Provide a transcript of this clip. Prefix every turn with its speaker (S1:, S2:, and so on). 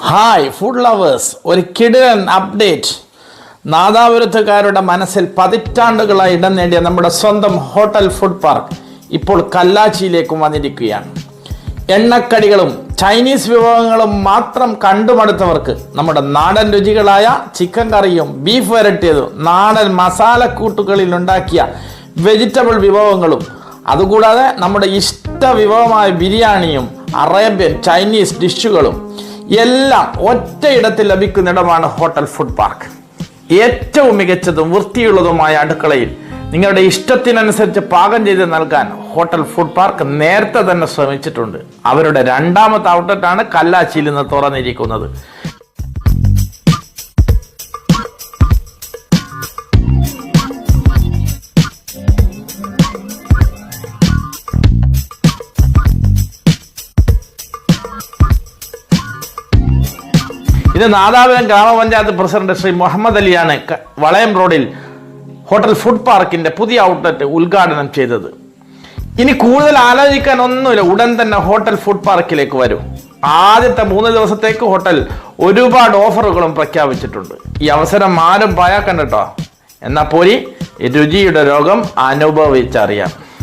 S1: Hi food lovers ഒരു കിടിലൻ update നാദാപുരത്തുകാരുടെ മനസ്സിൽ പതിറ്റാണ്ടുകളായി ഇടം നേടിയ നമ്മുടെ സ്വന്തം ഹോട്ടൽ ഫുഡ് പാർക്ക് ഇപ്പോൾ കല്ലാച്ചിയിലേക്കും വന്നിരിക്കുകയാണ്. എണ്ണക്കടികളും ചൈനീസ് വിഭവങ്ങളും മാത്രം കണ്ടുമടുത്തവർക്ക് നമ്മുടെ നാടൻ രുചികളായ ചിക്കൻ കറിയും ബീഫ് വരട്ടിയതും നാടൻ മസാലക്കൂട്ടുകളിൽ ഉണ്ടാക്കിയ വെജിറ്റബിൾ വിഭവങ്ങളും അതുകൂടാതെ നമ്മുടെ ഇഷ്ട വിഭവമായ ബിരിയാണിയും അറേബ്യൻ ചൈനീസ് ഡിഷുകളും എല്ലാം ഒറ്റയിടത്തിൽ ലഭിക്കുന്നിടമാണ് ഹോട്ടൽ ഫുഡ് പാർക്ക്. ഏറ്റവും മികച്ചതും വൃത്തിയുള്ളതുമായ അടുക്കളയിൽ നിങ്ങളുടെ ഇഷ്ടത്തിനനുസരിച്ച് പാകം ചെയ്ത് നൽകാൻ ഹോട്ടൽ ഫുഡ് പാർക്ക് നേരത്തെ തന്നെ ശ്രമിച്ചിട്ടുണ്ട്. അവരുടെ രണ്ടാമത്തെ ഔട്ട്ലെറ്റാണ് കല്ലാച്ചിയിൽ നിന്ന് തുറന്നിരിക്കുന്നത്. ഇത് നാദാപുരം ഗ്രാമപഞ്ചായത്ത് പ്രസിഡന്റ് ശ്രീ മുഹമ്മദ് അലിയാണ് വളയം റോഡിൽ ഹോട്ടൽ ഫുഡ് പാർക്കിന്റെ പുതിയ ഔട്ട്ലെറ്റ് ഉദ്ഘാടനം ചെയ്തത്. ഇനി കൂടുതൽ ആലോചിക്കാൻ ഒന്നുമില്ല. ഉടൻ തന്നെ ഹോട്ടൽ ഫുഡ് പാർക്കിലേക്ക് വരും. ആദ്യത്തെ മൂന്ന് ദിവസത്തേക്ക് ഹോട്ടൽ ഒരുപാട് ഓഫറുകളും പ്രഖ്യാപിച്ചിട്ടുണ്ട്. ഈ അവസരം ആരും പായാക്കണ്ട കേട്ടോ. എന്നാ പോരി രുചിയുടെ രോഗം അനുഭവിച്ചറിയാം.